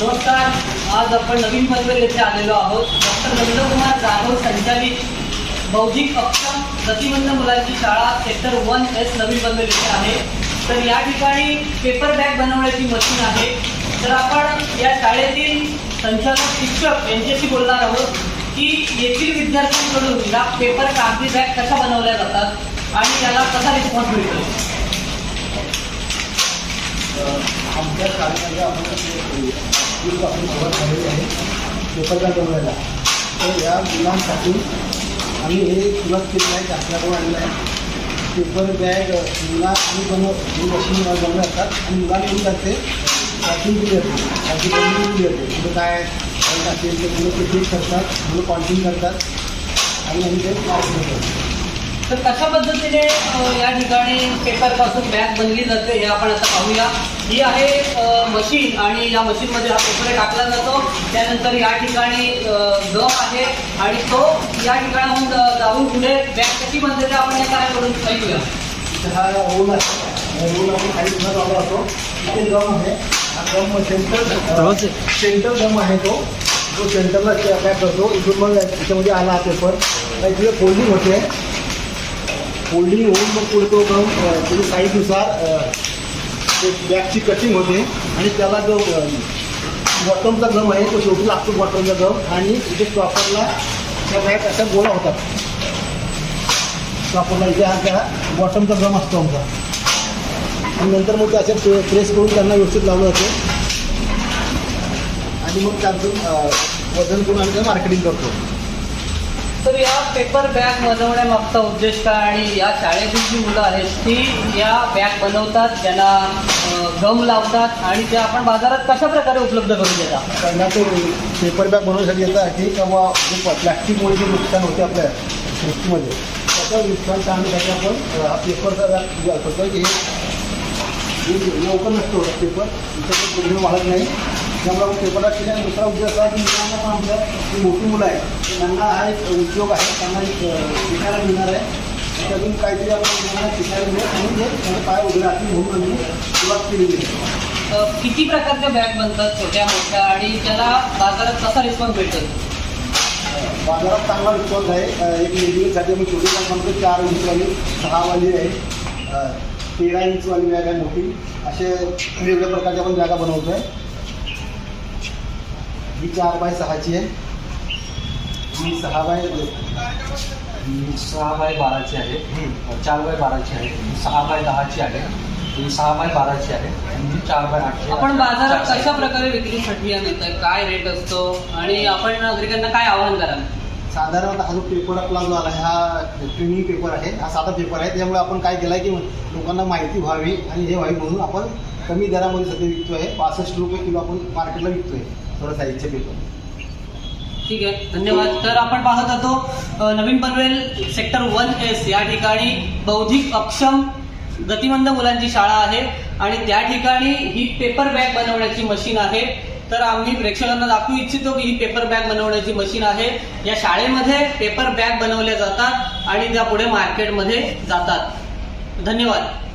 नमस्कार. आज आपण नवीन पनवेल येथे आलेलो आहोत. डॉक्टर नंदकुमार जाधव संचालित बौद्धिक अक्षम प्रतिबंध मुलांची शाळा सेक्टर वन एस नवीन पनवेल येथे आहे. तर या ठिकाणी पेपर बॅग बनवण्याची मशीन आहे. तर आपण या शाळेतील संचालक शिक्षक यांच्याशी बोलणार आहोत की येथील विद्यार्थ्यांकडून या पेपर कागदी बॅग कशा बनवल्या जातात आणि याला कसा रिस्पॉन्स मिळतो? आमच्या शाळेमध्ये आपण स्कूल आपण सुरुवात झालेली आहे पेपरला बनवायला तर या मुलांसाठी आम्ही हे सुरुवात केलेलं आहे आपल्याकडून आणलं आहे पेपर बॅग मुला आम्ही बनव ही मशीन बनवले असतात आणि मुलांना येऊन जाते पॅकिंग दिली जाते पॅकिंग बनवून दिली जाते मुलं काय असेल ते मुलं ते करतात मुलं कॉन्टिंग करतात आणि आम्ही ते पास करतो तर कशा पद्धतीने या ठिकाणी पेपरपासून बॅग बनली जाते हे आपण आता पाहूया. ही आहे मशीन आणि या मशीनमध्ये हा पेपर टाकला जातो. त्यानंतर या ठिकाणी गम आहे आणि तो या ठिकाणाहून जाऊन पुढे बॅग कशी बनते ते आपण एका करून पाहूया. हा रोल आहे. रोल आपण खाली लावला होतो. इथे गम आहे. हा गम सेंटर सेंटर गम आहे तो. जो सेंटरला काय करतो. इथून मग त्याच्यामध्ये आला हा पेपर इथे फोल्डिंग होते फोल्डिंग होऊन मग पुढे तो गम त्याच्या साईजनुसार ते बॅगची कटिंग होते. आणि त्याला जो बॉटमचा गम आहे तो शेवटी लागतो बॉटमचा गम आणि इथे स्टॉपरला त्या बॅग अशा गोळा होतात. स्टॉपरला इथे हा त्या बॉटमचा गम असतो आमचा. आणि नंतर मग ते अशा प्रेस करून त्यांना व्यवस्थित लावलं जातं. आणि मग त्यातून वजन करून आम्ही मार्केटिंग करतो. तर या पेपर बॅग बनवण्यामागचा उद्देश काय आणि या शाळेतील जी मुलं आहेत ती या बॅग बनवतात त्यांना गम लावतात आणि ते आपण बाजारात कशा प्रकारे उपलब्ध करून देतात? त्यांना ते पेपर बॅग बनवण्यासाठी येतात किंवा जे प्लॅस्टिकमुळे जे नुकसान होते आपल्या सृष्टीमध्ये त्याचं नुकसान टाळण्यासाठी आपण हा पेपरचा बॅग करतो की हे लवकर नसतो पेपर त्याच्यात पूर्ण वाढत नाही. त्यामुळे पेपरला केल्याने दुसरा उद्देश असा की मुलांना पण आमच्या मोठी मुलं आहेत त्यांना हा एक उद्योग आहे त्यांना एक शिकायला मिळणार आहे. त्यातून काहीतरी आपण मुलांना शिकायला मिळेल आणि ते त्यांना पाय उभे राहतील म्हणून आम्ही सुरुवात केलेली आहे. किती प्रकारच्या बॅग बनतात छोट्या मोठ्या आणि त्याला बाजारात कसा रिस्पॉन्स भेटतो बाजारात चांगला रिस्पॉन्स आहे. एक लेडीजसाठी आम्ही छोटी बॅग बनवतो चार इंचवाली सहावाली आहे. तेरा इंचवाली बॅग आहे मोठी. असे वेगवेगळ्या प्रकारच्या आपण बॅगा बनवतो आहे ही चार बाय सहाची आहे. ही सहा बाय ही सहा बाय बाराची आहे. चार बाय बाराची आहे. ही सहा बाय दहाची आहे. ही सहा बाय बाराची आहे. आणि ही चार बाय आठची आपण बाजारात कशा प्रकारे विक्रीसाठी आणत काय रेट असतो? आणि आपण नागरिकांना काय आवाहन कराल? साधारणतः हा जो पेपर आपला जो आला हा ट्रेनिंग पेपर आहे हा साधा पेपर आहे. त्यामुळे आपण काय केलं आहे की लोकांना माहिती व्हावी आणि हे व्हावी म्हणून आपण कमी दरामध्ये सध्या विकतो आहे पासष्ट रुपये किलो आपण मार्केटला विकतो आहे थोडं साईजचे पेपर ठीक आहे. धन्यवाद. तर आपण पाहत होतो नवीन पनवेल सेक्टर वन एस या ठिकाणी बौद्धिक अक्षम गतिमंद मुलांची शाळा आहे. आणि त्या ठिकाणी ही पेपर बॅग बनवण्याची मशीन आहे. तर आम्ही प्रेक्षकांना दाखवू इच्छितो की ही पेपर बॅग बनवण्याची मशीन आहे. या शाळेमध्ये पेपर बॅग बनवल्या जातात आणि त्या पुढे मार्केटमध्ये जातात. धन्यवाद.